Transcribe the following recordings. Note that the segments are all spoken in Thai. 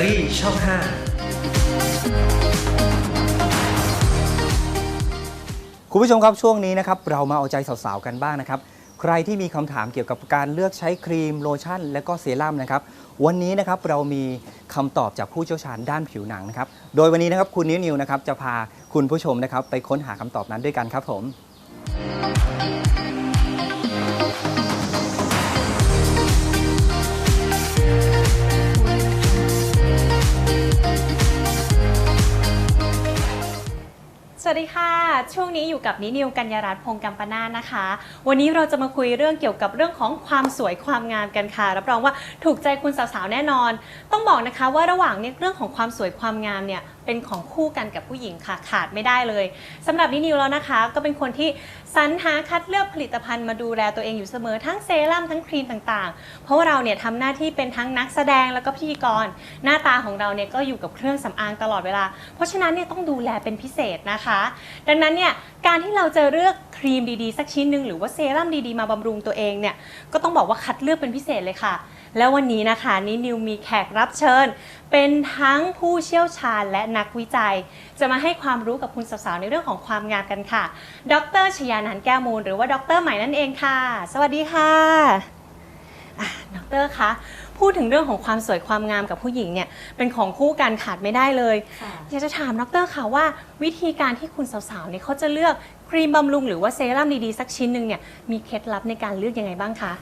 รี่ช่อง 5 คุณผู้ชมครับช่วงนี้นะครับเรามาเอาใจสาวๆกันบ้างนะครับ ใครที่มีคำถามเกี่ยวกับการเลือกใช้ครีมโลชั่น และก็เซรั่มนะครับวันนี้นะครับเรามีคำตอบจากผู้เชี่ยวชาญด้านผิวหนังนะครับโดยวันนี้นะครับคุณนิวนิวนะครับจะพาคุณผู้ชมนะครับไปค้นหาคำตอบนั้นด้วยกันครับผม ช่วงนี้อยู่กับนินิวกัญญารัตน์พงศ์กัมปนาทนะคะ วันนี้เราจะมาคุยเรื่องเกี่ยวกับเรื่องของความสวยความงามกันค่ะ รับรองว่าถูกใจคุณสาวๆแน่นอน ต้องบอกนะคะว่าระหว่างเนี่ยเรื่องของความสวยความงามเนี่ย เป็นของคู่กันกับผู้หญิงค่ะขาดไม่ได้เลยสำหรับนินิวแล้วนะคะ ก็เป็นคนที่สรรหาคัดเลือกผลิตภัณฑ์มาดูแลตัวเองอยู่เสมอทั้งเซรั่มทั้งครีมต่างๆ เพราะว่าเราเนี่ยทำหน้าที่เป็นทั้งนักแสดงแล้วก็พิธีกร หน้าตาของเราเนี่ยก็อยู่กับเครื่องสำอางตลอดเวลา เพราะฉะนั้นเนี่ยต้องดูแลเป็นพิเศษนะคะ ดังนั้นเนี่ยการที่เราจะเลือกครีมดีๆ สักชิ้นหนึ่งหรือว่าเซรั่มดีๆมาบำรุงตัวเองเนี่ยก็ต้องบอกว่าคัดเลือกเป็นพิเศษเลยค่ะ แล้ววันนี้นะคะนินิวมีแขกรับเชิญ เป็นทั้งผู้เชี่ยวชาญและนักวิจัย จะมาให้ความรู้กับคุณสาวๆในเรื่องของความงามกันค่ะ ดรชยานันท์แก้วมูล หรือว่าดรใหม่นั่นเองค่ะ สวัสดีค่ะอะดรคะพูดถึงเรื่องของความสวยความงามกับผู้หญิงเนี่ยเป็นของคู่กันขาดไม่ได้เลย อยากจะถามดรค่ะว่า วิธีการที่คุณสาวๆเนี่ยเขาจะเลือกครีมบำรุงหรือว่าเซรั่มดีๆสักชิ้นหนึ่งเนี่ยมีเคล็ดลับในการเลือกยังไงบ้างคะ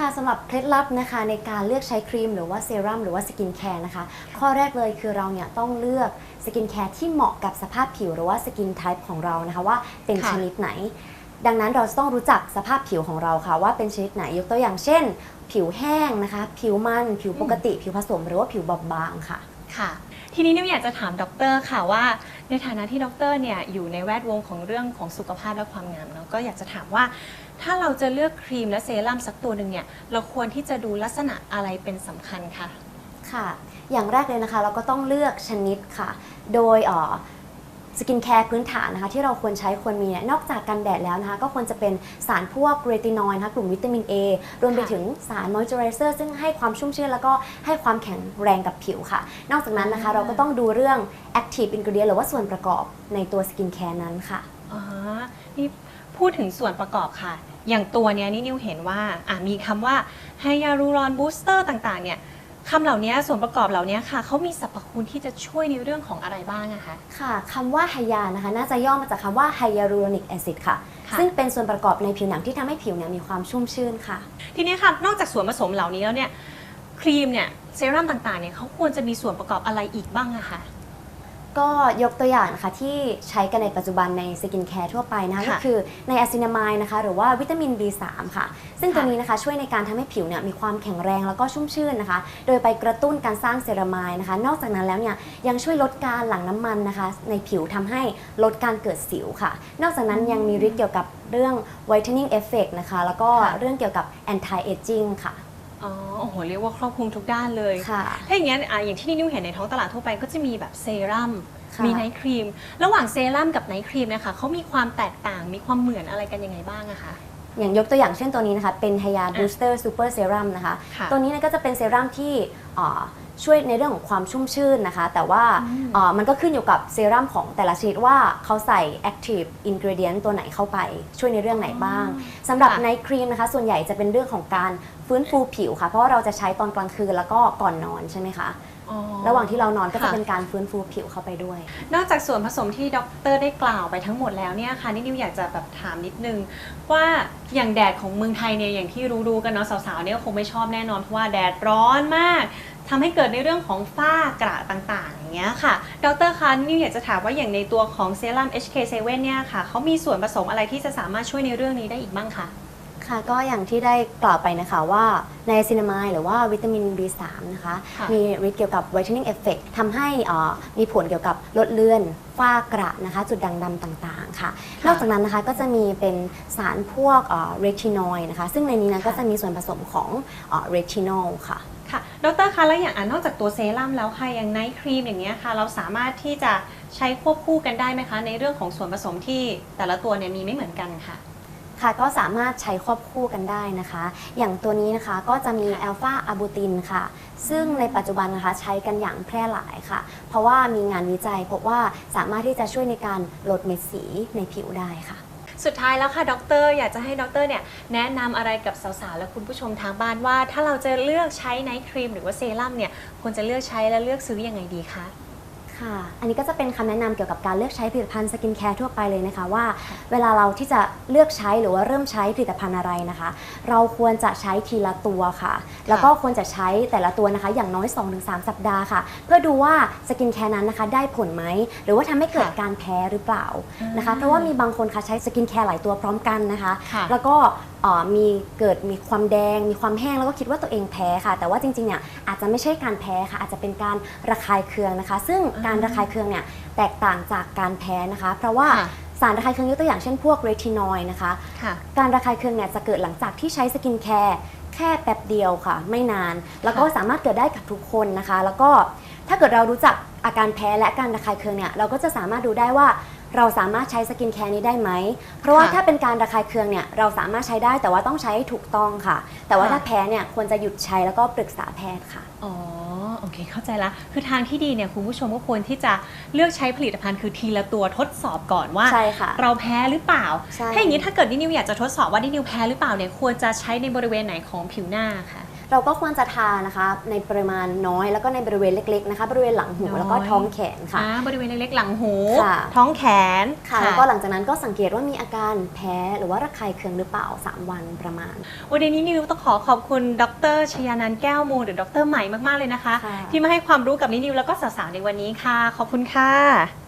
ค่ะสำหรับเคล็ดลับนะคะในการเลือกใช้ครีมหรือว่าเซรั่มหรือว่าสกินแคร์นะคะ ข้อแรกเลยคือเราเนี่ยต้องเลือกสกินแคร์ที่เหมาะกับสภาพผิวหรือว่าสกินไทป์ของเรานะคะว่าเป็นค่ะชนิดไหน ดังนั้นเราจะต้องรู้จักสภาพผิวของเราค่ะ ว่าเป็นชนิดไหนยกตัวอย่างเช่น ผิวแห้งนะคะ ผิวมัน ผิวปกติ ผิวผสมหรือว่าผิวบอบบางค่ะค่ะ ทีนี้นิวอยากจะถามดรค่ะว่า ในฐานะที่ดรเนี่ยอยู่ในแวดวงของเรื่องของสุขภาพและความงามเนาะก็อยากจะถามว่า ถ้าเราจะเลือกครีมและเซรั่มสักตัวหนึ่งเนี่ยเราควรที่จะดูลักษณะอะไรเป็นสำคัญคะ ค่ะ อย่างแรกเลยนะคะ เราก็ต้องเลือกชนิดค่ะ โดยเอ่อ สกินแคร์พื้นฐานนะคะที่เราควรใช้ควรมีเนี่ยนอกจากกันแดดแล้วนะคะก็ควรจะเป็นสารพวกเรตินอยด์นะคะกลุ่มวิตามิน A รวมไปค่ะถึงสารมอยเจอไรเซอร์ซึ่งให้ความชุ่มชื้นแล้วก็ให้ความแข็งแรงกับผิวค่ะ นอกจากนั้นนะคะอ่าเราก็ต้องดูเรื่อง active ingredient หรือว่าส่วนประกอบในตัวสกินแคร์นั้นค่ะอ๋อนี่พูดถึงส่วนประกอบค่ะ อย่างตัวเนี้ยนี่นิวเห็นว่าอะมีคำว่าไฮยาลูรอนบูสเตอร์ต่างๆเนี่ย คำเหล่านี้ส่วนประกอบเหล่านี้ค่ะเขามีสรรพคุณที่จะช่วยในเรื่องของอะไรบ้างอะคะ ค่ะคำว่าไฮยานะคะ น่าจะย่อมาจากคำว่าไฮยาลูรอนิกแอซิดค่ะ ค่ะ ซึ่งเป็นส่วนประกอบในผิวหนังที่ทำให้ผิวเนี่ยมีความชุ่มชื่นค่ะ ทีนี้ค่ะนอกจากส่วนผสมเหล่านี้แล้วเนี่ยครีมเนี่ยเซรั่มต่างๆเนี่ยเขาควรจะมีส่วนประกอบอะไรอีกบ้างอะคะ ก็ยกตัวอย่างนะคะที่ใช้กันในปัจจุบันในสกินแคร์ทั่วไปนะคะค่ะก็คือในอะซินามายนะคะหรือว่าวิตามิน B3 ค่ะ ซึ่งตัวค่ะนี้นะคะช่วยในการทำให้ผิวเนี่ยมีความแข็งแรงแล้วก็ชุ่มชื่นนะคะ โดยไปกระตุ้นการสร้างเซรามายนะคะ นอกจากนั้นแล้วเนี่ยยังช่วยลดการหลั่งน้ำมันนะคะ ในผิวทำให้ลดการเกิดสิวค่ะ นอกจากนั้นยังมีฤทธิ์เกี่ยวกับเรื่อง whitening effect นะคะ แล้วก็ค่ะ เรื่องเกี่ยวกับ anti aging ค่ะ อ๋อโอ้โหเรียกว่าครอบคลุมทุกด้านเลยค่ะ ถ้าอย่างนี้นอะอย่างที่นิวเห็นในท้องตลาดทั่วไปก็จะมีแบบเซรั่มค่ะ มีไนท์ครีม ระหว่างเซรั่มกับไนท์ครีมเนะคะเขามีความแตกต่างมีความเหมือนอะไรกันยังไงบ้างอะคะ อย่างยกตัวอย่างเช่นตัวนี้นะคะ เป็น Hya Booster Super Serum นะคะ ค่ะตัวนี้เนยก็จะเป็นเซรั่มที่เอ่อ ช่วยในเรื่องของความชุ่มชื่นนะคะ แต่ว่าอืมเอ่อมันก็ขึ้นอยู่กับเซรั่มของแต่ละชนิดว่าเขาใส่ active ingredient ตัวไหนเข้าไป ช่วยในเรื่องไหนบ้างสำหรับค่ะในครีมนะคะ ส่วนใหญ่จะเป็นเรื่องของการฟื้นฟูผิวค่ะ เพราะว่าเราจะใช้ตอนกลางคืนแล้วก็ก่อนนอนใช่ไหมคะอ๋อระหว่างที่เรานอนก็จะค่ะเป็นการฟื้นฟูผิวเข้าไปด้วย นอกจากส่วนผสมที่ดรได้กล่าวไปทั้งหมดแล้วเนี่ยค่ะนี่นิวอยากจะแบบถามนิดนึง ว่าอย่างแดดของเมืองไทยเนี่ยอย่างที่รู้ๆกันเนาะสาวๆเนี่ยก็คงไม่ชอบแน่นอนเพราะว่าแดดร้อนมาก ทำให้เกิดในเรื่องของฝ้ากระต่างๆอย่างเงี้ยค่ะ ดรคะนิวอยากจะถามว่าอย่างในตัวของเซรั่ม HK7 เนี่ยค่ะเขามีส่วนผสมอะไรที่จะสามารถช่วยในเรื่องนี้ได้อีกบ้างคะ ค่ะก็อย่างที่ได้กล่าวไปนะคะว่าในซินามายหรือว่าวิตามิน B3 นะคะค่ะ มีฤทธิ์เกี่ยวกับ whitening effect ทำให้เอ่อมีผลเกี่ยวกับลดเลือนฝ้ากระนะคะ จุดด่างดำต่างๆค่ะ นอกจากนั้นนะคะก็จะมีเป็นสารพวกเรทินอยนะคะ ซึ่งในนี้นะก็จะมีส่วนผสมของเรทินอลค่ะ ค่ะ ดรคะแล้วอย่างอะนอกจากตัวเซรั่มแล้วค่ะอย่างไนท์ครีมอย่างเงี้ยค่ะ เราสามารถที่จะใช้ควบคู่กันได้ไหมคะ ในเรื่องของส่วนผสมที่แต่ละตัวเนี่ยมีไม่เหมือนกันค่ะ ค่ะก็สามารถใช้ควบคู่กันได้นะคะ อย่างตัวนี้นะคะก็จะมีค่ะอัลฟาอะบูตินค่ะ ซึ่งในปัจจุบันนะคะใช้กันอย่างแพร่หลายค่ะ เพราะว่ามีงานวิจัยพบว่าสามารถที่จะช่วยในการลดเม็ดสีในผิวได้ค่ะสุดท้ายแล้วค่ะ ดร อยากจะให้ดรเนี่ยแนะนำอะไรกับสาวๆ และคุณผู้ชมทางบ้านว่า ถ้าเราจะเลือกใช้ไนท์ครีมหรือว่าเซรั่มเนี่ยควรจะเลือกใช้และเลือกซื้อยังไงดีคะ ค่ะ อันนี้ก็จะเป็นคำแนะนำเกี่ยวกับการเลือกใช้ผลิตภัณฑ์สกินแคร์ทั่วไปเลยนะคะว่า เวลาเราที่จะเลือกใช้หรือว่าเริ่มใช้ผลิตภัณฑ์อะไรนะคะ เราควรจะใช้ทีละตัวค่ะ แล้วก็ควรจะใช้แต่ละตัวนะคะ อย่างน้อย 2-3 สัปดาห์ค่ะ เพื่อดูว่าสกินแคร์นั้นนะคะ ได้ผลไหมหรือว่าทำให้เกิดค่ะการแพ้หรือเปล่าอืมนะคะ เพราะว่ามีบางคนค่ะใช้สกินแคร์หลายตัวพร้อมกันนะคะค่ะแล้วก็เอ่อ มีเกิดมีความแดง มีความแห้งแล้วก็คิดว่าตัวเองแพ้ค่ะ แต่ว่าจริงๆเนี่ยอาจจะไม่ใช่การแพ้ค่ะ อาจจะเป็นการระคายเคืองนะคะ ซึ่งการระคายเคืองเนี่ยแตกต่างจากการแพ้นะคะ เพราะว่าค่ะสารระคายเคืองยกตัวอย่างเช่นพวกเรทินอยด์นะคะค่ะการระคายเคืองเนี่ยจะเกิดหลังจากที่ใช้สกินแคร์แค่แป๊บเดียวค่ะ ไม่นาน แล้วก็ค่ะสามารถเกิดได้กับทุกคนนะคะ แล้วก็ถ้าเกิดเรารู้จักอาการแพ้และการระคายเคืองเนี่ยเราก็จะสามารถดูได้ว่า เราสามารถใช้สกินแคร์นี้ได้ไหม เพราะว่าค่ะถ้าเป็นการระคายเคืองเนี่ยเราสามารถใช้ได้แต่ว่าต้องใช้ให้ถูกต้องค่ะ แต่ว่าค่ะถ้าแพ้เนี่ยควรจะหยุดใช้แล้วก็ปรึกษาแพทย์ค่ะ อ๋อ โอเค เข้าใจละ คือทางที่ดีเนี่ยคุณผู้ชมก็ควรที่จะเลือกใช้ผลิตภัณฑ์คือทีละตัวทดสอบก่อนว่า ใช่ค่ะ เราแพ้หรือเปล่า ใช่ ถ้าอย่างนี้ถ้าเกิดนินิวอยากจะทดสอบว่านินิวแพ้หรือเปล่าเนี่ยควรจะใช้ในบริเวณไหนของผิวหน้าค่ะ เราก็ควรจะทานะคะในปริมาณน้อยแล้วก็ในบริเวณเล็กๆนะคะบริเวณหลังหูน้อย แล้วก็ท้องแขนค่ะ อ่าบริเวณเล็กๆหลังหู ค่ะ ท้องแขนค่ะแล้วก็หลังจากนั้นก็สังเกตว่ามีอาการแพ้หรือว่าระคายเคืองหรือเปล่า 3 วันประมาณ วันนี้นิวต้องขอขอบคุณดรชยานันท์แก้วมูลหรือดรใหม่มากๆเลยนะคะ ค่ะ ที่มาให้ความรู้กับนินิวแล้วก็สาวๆในวันนี้ค่ะ ขอบคุณค่ะ